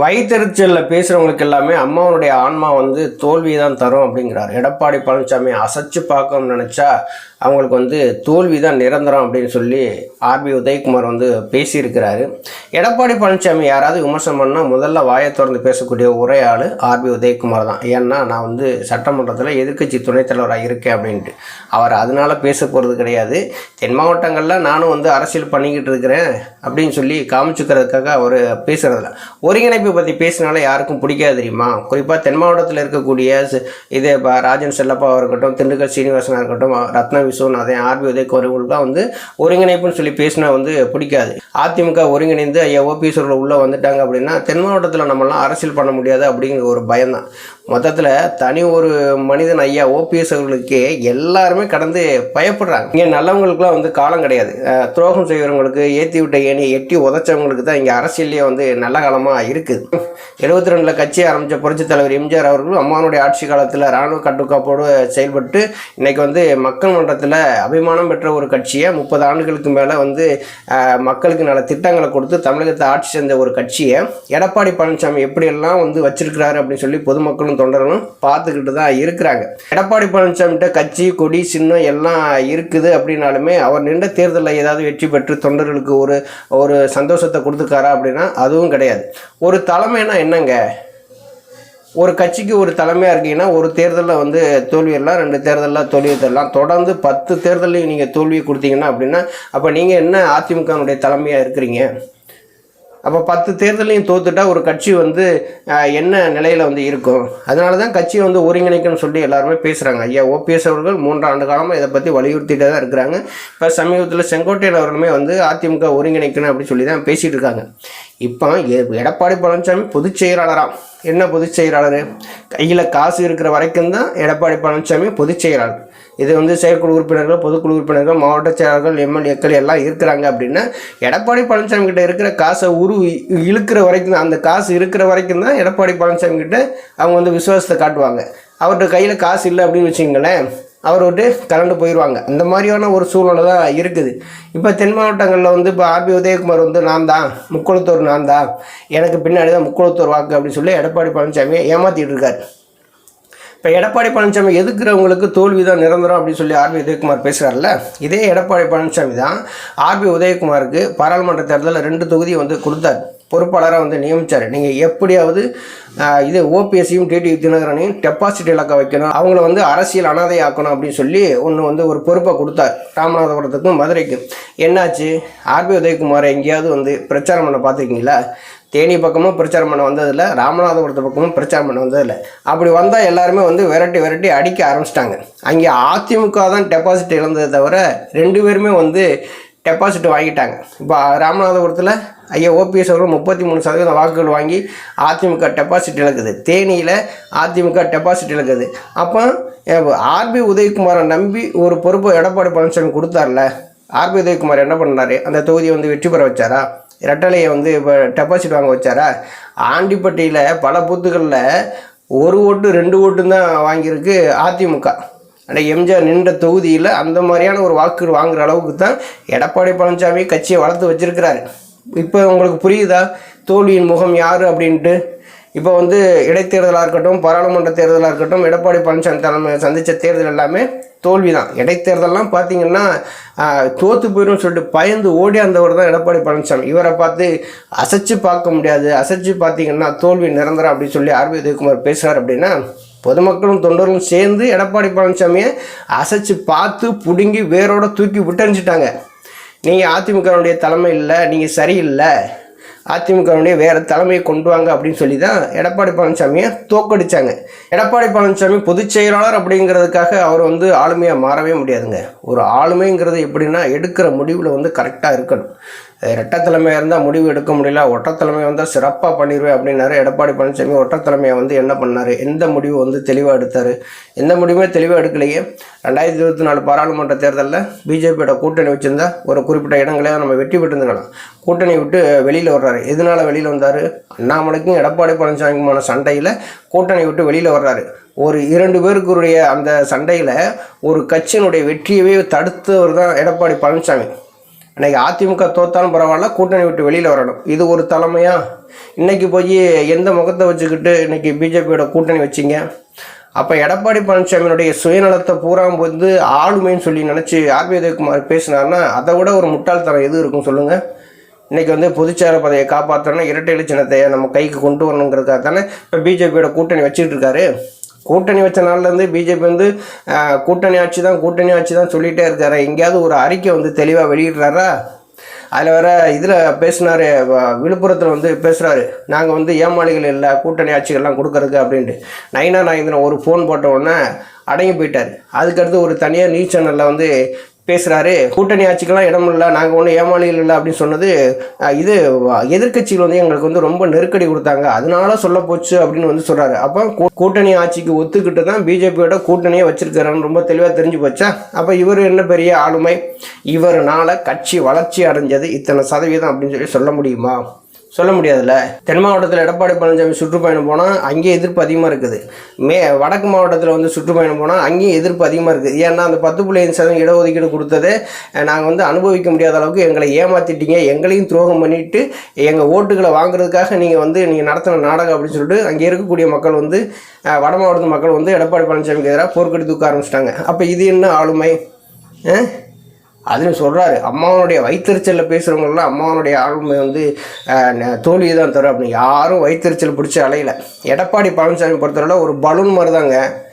வயிற்றுச்சலில் பேசுகிறவங்களுக்கு எல்லாமே அம்மாவனுடைய ஆன்மா வந்து தோல்வி தான் தரும் அப்படிங்கிறார். எடப்பாடி பழனிசாமி அசைச்சு பார்க்கணும்னு நினச்சா அவங்களுக்கு வந்து தோல்வி தான் நிரந்தரம் அப்படின்னு சொல்லி ஆர்பி உதயகுமார் வந்து பேசியிருக்கிறாரு. எடப்பாடி பழனிசாமி யாராவது விமர்சனம் பண்ணால் முதல்ல வாயை திறந்து பேசக்கூடிய ஒரே ஆள் ஆர்பி உதயகுமார் தான். ஏன்னா நான் வந்து சட்டமன்றத்தில் எதிர்க்கட்சி துணைத் தலைவராக இருக்கேன் அப்படின்ட்டு. அவர் அதனால பேச போகிறது கிடையாது. தென் மாவட்டங்களில் நானும் வந்து அரசியல் பண்ணிக்கிட்டு இருக்கிறேன். அப்படின்னு சொல்லி காமிச்சுக்கிறதுக்காக அவர் பேசுகிறதில்ல ஒருங்கிணைப்பு பற்றி பேசினாலே யாருக்கும் பிடிக்காது தெரியுமா? குறிப்பாக தென் மாவட்டத்தில் இருக்கக்கூடிய இதே இப்போ ராஜன் செல்லப்பாவாக இருக்கட்டும் திண்டுக்கல் சீனிவாசனாக இருக்கட்டும் ரத்ன விஸ்வநாதன் ஆர்பி உதயகுமார்களுக்குலாம் வந்து ஒருங்கிணைப்புன்னு சொல்லி பேசினா வந்து பிடிக்காது. அதிமுக ஒருங்கிணைந்து ஐயா ஓபிஎஸ் உள்ளே வந்துட்டாங்க அப்படின்னா தென் மாவட்டத்தில் நம்மளாம் அரசியல் பண்ண முடியாது அப்படிங்கிற ஒரு பயம்தான். மொத்தத்தில் தனி ஒரு மனிதன் ஐயா ஓபிஎஸ் அவர்களுக்கே எல்லாருமே கடந்து பயப்படுறாங்க. இங்கே நல்லவங்களுக்குலாம் வந்து காலம் கிடையாது. துரோகம் செய்கிறவங்களுக்கு ஏற்றி விட்ட ஏனியை எட்டி உதைச்சவங்களுக்கு தான் இங்கே அரசியல்லையே வந்து நல்ல காலமாக இருக்குது. எழுபத்தி ரெண்டில் கட்சி ஆரம்பித்த புரட்சித் தலைவர் எம்ஜிஆர் அவர்களும் அம்மானுடைய ஆட்சி காலத்தில் இராணுவ கட்டுக்காப்போடு செயல்பட்டு இன்றைக்கி வந்து மக்கள் மன்றத்தில் அபிமானம் பெற்ற ஒரு கட்சியை முப்பது ஆண்டுகளுக்கு மேலே வந்து மக்களுக்கு நல்ல திட்டங்களை கொடுத்து தமிழகத்தை ஆட்சி செஞ்ச ஒரு கட்சியை எடப்பாடி பழனிசாமி எப்படியெல்லாம் வந்து வச்சிருக்கிறாரு அப்படின்னு சொல்லி பொதுமக்களும் தொண்டர்களும் பார்த்துக்கிட்டு தான் இருக்கிறாங்க. எடப்பாடி பழனிசாமிகிட்ட கட்சி கொடி சின்னம் எல்லாம் இருக்குது அப்படின்னாலுமே அவர் நின்ற தேர்தலில் ஏதாவது வெற்றி பெற்று தொண்டர்களுக்கு ஒரு ஒரு சந்தோஷத்தை கொடுத்துருக்காரா அப்படின்னா அதுவும் கிடையாது. ஒரு தலைமைனா என்னங்க? ஒரு கட்சிக்கு ஒரு தலைமையாக இருக்கீங்கன்னா ஒரு தேர்தலில் வந்து தோல்வியெல்லாம் ரெண்டு தேர்தலில் தோல்வி தரலாம். தொடர்ந்து பத்து தேர்தலையும் நீங்கள் தோல்வி கொடுத்தீங்கன்னா அப்படின்னா அப்போ நீங்கள் என்ன அதிமுகனுடைய தலைமையாக இருக்கிறீங்க? அப்போ பத்து தேர்தலையும் தோத்துட்டா ஒரு கட்சி வந்து என்ன நிலையில் வந்து இருக்கும்? அதனால தான் கட்சியை வந்து ஒருங்கிணைக்கணும்னு சொல்லி எல்லாருமே பேசுகிறாங்க ஐயா ஓபிஎஸ் அவர்கள் மூன்று ஆண்டு காலமாக இதை பற்றி வலியுறுத்திட்டே தான் இருக்கிறாங்க. இப்போ சமீபத்தில் செங்கோட்டையன் அவர்களுமே வந்து அதிமுக ஒருங்கிணைக்கணும் அப்படின்னு சொல்லி தான் பேசிகிட்டு இருக்காங்க. இப்போ எ- எடப்பாடி பழனிசாமி பொதுச் செயலாளராம் என்ன பொதுச் செயலாளர்? கையில் காசு இருக்கிற வரைக்கும் தான் எடப்பாடி பழனிசாமி பொதுச் செயலாளர். இது வந்து செயற்குழு உறுப்பினர்கள் பொதுக்குழு உறுப்பினர்கள் மாவட்ட செயலாளர்கள் எம்எல்ஏக்கள் எல்லாம் இருக்கிறாங்க அப்படின்னா எடப்பாடி பழனிசாமி கிட்ட இருக்கிற காசை உரு இழுக்கிற வரைக்கும் தான் அந்த காசு இருக்கிற வரைக்கும் தான் எடப்பாடி பழனிசாமி கிட்ட அவங்க வந்து விசுவாசத்தை காட்டுவாங்க. அவர்கிட்ட கையில் காசு இல்லை அப்படின்னு வச்சுங்களேன் அவர் விட்டு கலந்து போயிடுவாங்க அந்த மாதிரியான ஒரு சூழ்நிலை தான் இருக்குது. இப்போ தென் மாவட்டங்களில் வந்து இப்போ ஆர்பி உதயகுமார் வந்து நான் தான் முக்குளத்தூர் நான் தான். எனக்கு பின்னாடி தான் முக்குளத்தூர் வாக்கு அப்படின்னு சொல்லி எடப்பாடி பழனிசாமியை ஏமாற்றிட்டு இருக்கார். இப்போ எடப்பாடி பழனிசாமி எதுக்குறவங்களுக்கு தோல்வி தான் நிரந்தரம் அப்படின்னு சொல்லி ஆர்பி உதயகுமார் பேசுகிறார்ல இதே எடப்பாடி பழனிசாமி தான் ஆர்பி உதயகுமாருக்கு பாராளுமன்ற தேர்தலில் ரெண்டு தொகுதி வந்து கொடுத்தாரு. பொறுப்பாளராக வந்து நியமித்தார் நீங்கள் எப்படியாவது இது ஓபிஎஸ்சியும் டிடி தினகரனையும் டெபாசிட் இலக்க வைக்கணும் அவங்கள வந்து அரசியல் அனாதை ஆக்கணும் அப்படின்னு சொல்லி ஒன்று வந்து ஒரு பொறுப்பை கொடுத்தார். ராமநாதபுரத்துக்கும் மதுரைக்கும். என்னாச்சு? ஆர்பி உதயகுமாரை எங்கேயாவது வந்து பிரச்சாரம் பண்ண பார்த்துருக்கீங்களா? தேனி பக்கமும் பிரச்சாரம் பண்ண வந்ததில்ல ராமநாதபுரத்து பக்கமும் பிரச்சாரம் பண்ண வந்ததில்ல. அப்படி வந்தால் எல்லாருமே வந்து விரட்டி விரட்டி அடிக்க ஆரம்பிச்சிட்டாங்க. அங்கே அதிமுக தான் டெபாசிட் இழந்ததை தவிர ரெண்டு பேருமே வந்து டெபாசிட் வாங்கிட்டாங்க. இப்போ ராமநாதபுரத்தில் ஐயா ஓபிஎஸ் அவர்கள் முப்பத்தி மூணு சதவீதம் வாக்குகள் வாங்கி அதிமுக டெபாசிட் இழக்குது. தேனியில் அதிமுக டெபாசிட் இழக்குது. அப்போ ஆர்பி உதயகுமாரை நம்பி ஒரு பொறுப்பு எடப்பாடி பழனிசாமி கொடுத்தார்ல? ஆர்பி உதயகுமார் என்ன பண்ணார்? அந்த தொகுதியை வந்து வெற்றி பெற வச்சாரா? ரெட்டலையை வந்து இப்போ டெபாசிட் வாங்க வச்சாரா? ஆண்டிப்பட்டியில் பல பூத்துகளில் ஒரு ஓட்டு ரெண்டு ஓட்டு தான் வாங்கியிருக்கு அதிமுக. ஆனால் எம்ஜிஆர் நின்ற தொகுதியில் அந்த மாதிரியான ஒரு வாக்கு வாங்குற அளவுக்கு தான் எடப்பாடி பழனிசாமி கட்சியை வளர்த்து வச்சிருக்கிறாரு. இப்போ உங்களுக்கு புரியுதா? தோல்வியின் முகம் யார் அப்படின்ட்டு. இப்போ வந்து இடைத்தேர்தலாக இருக்கட்டும் பாராளுமன்ற தேர்தலாக இருக்கட்டும் எடப்பாடி பழனிசாமி தலைமை சந்தித்த தேர்தல் எல்லாமே தோல்வி தான் இடைத்தேர்தல்லாம் பார்த்தீங்கன்னா தோற்று தோத்து போயிடும் சொல்லிட்டு பயந்து ஓடியாந்தவர் தான் எடப்பாடி பழனிசாமி. இவரை பார்த்து அசைச்சு பார்க்க முடியாது. அசைச்சு பார்த்தீங்கன்னா தோல்வி நிரந்தரம் அப்படின்னு சொல்லி ஆர்பி உதயகுமார் பேசுகிறார் அப்படின்னா பொதுமக்களும் தொண்டர்களும் சேர்ந்து எடப்பாடி பழனிசாமியை அசைச்சு பார்த்து பிடுங்கி வேரோட தூக்கி விட்டறிஞ்சிட்டாங்க நீங்கள் அதிமுகவுடைய தலைமை இல்லை நீங்கள் சரியில்லை. அதிமுகவுடைய வேறு தலைமையை கொண்டு வாங்க அப்படின்னு சொல்லி தான் எடப்பாடி பழனிசாமியை தோக்கடிச்சாங்க. எடப்பாடி பழனிசாமி பொதுச் செயலாளர் அப்படிங்கிறதுக்காக அவர் வந்து ஆளுமையாக மாறவே முடியாதுங்க. ஒரு ஆளுமைங்கிறது எப்படின்னா எடுக்கிற முடிவில் வந்து கரெக்டாக இருக்கணும். ரெட்டத்தலைமையாக இருந்தால் முடிவு எடுக்க முடியல ஒட்டத்தலைமை வந்தால் சிறப்பாக பண்ணிடுவேன் அப்படின்னாரு எடப்பாடி பழனிசாமி ஒட்டத்தலைமையை வந்து என்ன பண்ணார்? எந்த முடிவு வந்து தெளிவாக எடுத்தார்? எந்த முடிவுமே தெளிவாக எடுக்கலையே. ரெண்டாயிரத்தி இருபத்தி நாலு பாராளுமன்ற தேர்தலில் பிஜேபியோட கூட்டணி வச்சுருந்தா ஒரு குறிப்பிட்ட இடங்களே நம்ம வெற்றி பெற்றிருந்துக்கலாம் கூட்டணி விட்டு வெளியில் வர்றாரு. எதனால வெளியில் வந்தார்? அண்ணாமலைக்கும் எடப்பாடி பழனிசாமிக்குமான சண்டையில் கூட்டணி விட்டு வெளியில் வர்றாரு. ஒரு இரண்டு பேருக்குரிய அந்த சண்டையில் ஒரு கட்சியினுடைய வெற்றியவே தடுத்தவர் தான் எடப்பாடி பழனிசாமி. இன்னைக்கு அதிமுக தோத்தாலும் பரவாயில்ல கூட்டணி விட்டு வெளியில் வரணும். இது ஒரு தலைமையா? இன்னைக்கு போய் எந்த முகத்தை வச்சுக்கிட்டு இன்னைக்கு பிஜேபியோட கூட்டணி வச்சிங்க? அப்போ எடப்பாடி பழனிசாமியினுடைய சுயநலத்தை பூரா வந்து ஆளுமைன்னு சொல்லி நினச்சி ஆர்பி உதயகுமார் பேசினார்னா அதை விட ஒரு முட்டாள்தனம் எது இருக்கும் சொல்லுங்கள் இன்றைக்கி வந்து பொதுச்சார பதவியை காப்பாற்றணும் இரட்டை இலச்சினத்தை நம்ம கைக்கு கொண்டு வரணுங்கிறதுக்காக தானே இப்போ பிஜேபியோட கூட்டணி வச்சுக்கிட்டு இருக்காரு. கூட்டணி வச்ச நாள்லேருந்து பிஜேபி வந்து கூட்டணி ஆட்சி தான் கூட்டணி ஆட்சி தான் சொல்லிகிட்டே இருக்காரு. எங்கேயாவது ஒரு அறிக்கை வந்து தெளிவாக வெளியிடுறாரா? அதில் வேற இதில் பேசினார் விழுப்புரத்தில் வந்து பேசுகிறாரு நாங்கள் வந்து ஏமாளிகள் இல்லை கூட்டணி ஆட்சிகள்லாம் கொடுக்கறதுக்கு அப்படின்ட்டு. நைனா நாயந்திரன் ஒரு ஃபோன் போட்ட உடனே அடங்கி போயிட்டார். அதுக்கடுத்து ஒரு தனியாக நியூஸ் சேனலில் வந்து பேசுகிறாரு கூட்டணி ஆட்சிக்கெல்லாம் இடம் இல்லை நாங்கள் ஒன்றும் ஏமாளிகள் இல்லை அப்படின்னு சொன்னது இது எதிர்க்கட்சிகள் வந்து எங்களுக்கு வந்து ரொம்ப நெருக்கடி கொடுத்தாங்க. அதனால சொல்ல போச்சு அப்படின்னு வந்து சொல்கிறாரு அப்போ கூட்டணி ஆட்சிக்கு ஒத்துக்கிட்டு தான் பிஜேபியோட கூட்டணியை வச்சிருக்காருன்னு ரொம்ப தெளிவாக தெரிஞ்சு போச்சா? அப்போ இவர் என்ன பெரிய ஆளுமை? இவர்னால் கட்சி வளர்ச்சி அடைஞ்சது இத்தனை சதவீதம் அப்படின்னு சொல்லி சொல்ல முடியுமா? சொல்ல முடியாதுல்ல. தென் மாவட்டத்தில் எடப்பாடி பழனிசாமி சுற்றுப்பயணம் போனால் அங்கேயே எதிர்ப்பு அதிகமாக இருக்குது. மே வடக்கு மாவட்டத்தில் வந்து சுற்றுப்பயணம் போனால் அங்கேயும் எதிர்ப்பு அதிகமாக இருக்குது. ஏன்னா அந்த பத்து புள்ளி ஐந்து சதவீதம் இடஒதுக்கீடு கொடுத்தது நாங்கள் வந்து அனுபவிக்க முடியாத அளவுக்கு எங்களை ஏமாற்றிட்டீங்க எங்களையும் துரோகம் பண்ணிட்டு எங்கள் ஓட்டுகளை வாங்குறதுக்காக நீங்கள் வந்து நீங்கள் நடத்தின நாடகம் அப்படின்னு சொல்லிட்டு அங்கே இருக்கக்கூடிய மக்கள் வந்து வட மாவட்ட மக்கள் வந்து எடப்பாடி பழனிசாமிக்கு எதிராக போர்க்கடி தூக்க ஆரம்பிச்சிட்டாங்க. அப்போ இது என்ன ஆளுமை? அதில் சொல்கிறாரு அம்மாவனுடைய வயிற்றுச்சலில் பேசுகிறவங்களாம் அம்மாவனுடைய ஆளுமை வந்து தோல்வியை தான் தரும் அப்படின்னு. யாரும் வயிற்றுச்சல் பிடிச்சி அலையில. எடப்பாடி பழனிசாமி பொறுத்தவரை ஒரு பலூன் மாதிரி தாங்க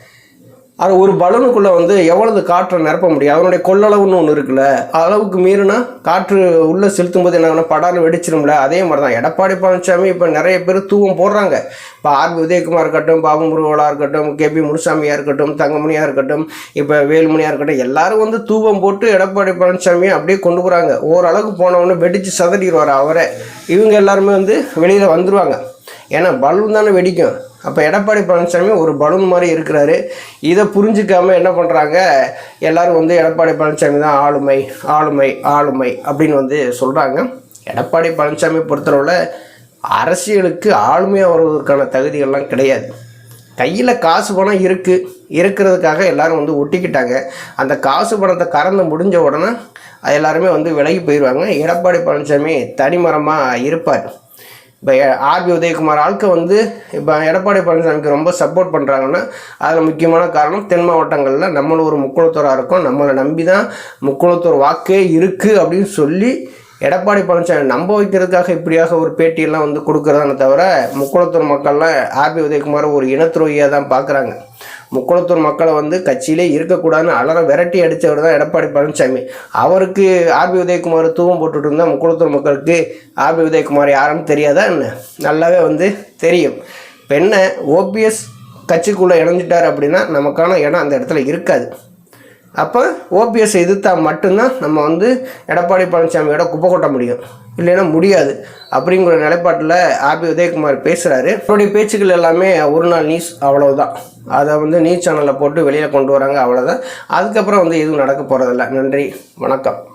அது ஒரு பலூனுக்குள்ளே வந்து எவ்வளவு காற்றை நிரப்ப முடியும்? அதனுடைய கொள்ளளவுன்னு ஒன்று இருக்குல்ல. அளவுக்கு மீறினா காற்று உள்ளே செலுத்தும் போது என்ன ஆகும்னா வெடிச்சிடும்ல அதே மாதிரி தான் எடப்பாடி பழனிசாமி இப்போ நிறைய பேர் தூவம் போடுறாங்க. இப்போ ஆர் உதயகுமார் இருக்கட்டும் பாபு முருகோலா இருக்கட்டும் கேபி முனுசாமியாக இருக்கட்டும் தங்கமணியாக இருக்கட்டும் இப்போ வேலுமணியாக இருக்கட்டும் எல்லாரும் வந்து தூவம் போட்டு எடப்பாடி பழனிசாமியை அப்படியே கொண்டு போகிறாங்க ஓரளவுக்கு போனவொடனே வெடித்து சதறிடுவார் அவரை. இவங்க எல்லாருமே வந்து வெளியில் வந்துடுவாங்க ஏன்னா பலூன் தானே வெடிக்கும். அப்போ எடப்பாடி பழனிசாமி ஒரு பலூன் மாதிரி இருக்கிறாரு. இதை புரிஞ்சுக்காம என்ன பண்ணுறாங்க எல்லோரும் வந்து எடப்பாடி பழனிசாமி தான் ஆளுமை ஆளுமை ஆளுமை அப்படின்னு வந்து சொல்கிறாங்க எடப்பாடி பழனிசாமி பொறுத்தளவில் அரசியலுக்கு ஆளுமையாக வருவதற்கான தகுதிகள்லாம் கிடையாது. கையில் காசு பணம் இருக்குது இருக்கிறதுக்காக எல்லாரும் வந்து ஒட்டிக்கிட்டாங்க. அந்த காசு பணத்தை கறந்து முடிஞ்ச உடனே எல்லாருமே வந்து விலகி போயிடுவாங்க எடப்பாடி பழனிசாமி தனிமரமாக இருப்பார். இப்போ ஆர்பி உதயகுமார் ஆட்கள் வந்து இப்போ எடப்பாடி பழனிசாமிக்கு ரொம்ப சப்போர்ட் பண்ணுறாங்கன்னா அதில் முக்கியமான காரணம் தென் மாவட்டங்களில் நம்மளும் ஒரு முக்குளத்தூராக இருக்கும். நம்மளை நம்பி தான் முக்குளத்தூர் வாக்கே இருக்குது அப்படின்னு சொல்லி எடப்பாடி பழனிசாமி நம்ப வைக்கிறதுக்காக இப்படியாக ஒரு பேட்டியெல்லாம் வந்து கொடுக்குறதான தவிர முக்குளத்தூர் மக்கள்லாம் ஆர்பி உதயகுமார் ஒரு இனத்துறையாக தான் பார்க்குறாங்க முக்குளத்தூர் மக்களை வந்து கட்சியிலே இருக்கக்கூடாதுன்னு அலற விரட்டி அடித்தவர் தான் எடப்பாடி பழனிசாமி. அவருக்கு ஆர்பி உதயகுமார் தூவம் போட்டுட்டு இருந்தால் முக்குளத்தூர் மக்களுக்கு ஆர்பி உதயகுமார் யாருன்னு தெரியாதா என்ன? நல்லாவே வந்து தெரியும். இப்போ என்ன ஓபிஎஸ் கட்சிக்குள்ளே இணைஞ்சிட்டார் அப்படின்னா நமக்கான இடம் அந்த இடத்துல இருக்காது. அப்போ ஓபிஎஸ் எதிர்த்தால் மட்டும்தான் நம்ம வந்து எடப்பாடி பழனிசாமியோட குப்பை கொட்ட முடியும். இல்லைன்னா முடியாது. அப்படிங்கிற நிலைப்பாட்டில் ஆபி உதயகுமார் பேசுகிறாரு அவருடைய பேச்சுக்கள் எல்லாமே ஒரு நாள் நியூஸ் அவ்வளோதான் அதை வந்து நியூஸ் சேனலில் போட்டு வெளியில் கொண்டு வராங்க அவ்வளோதான் அதுக்கப்புறம் வந்து எதுவும் நடக்க போகிறதில்ல நன்றி. வணக்கம்.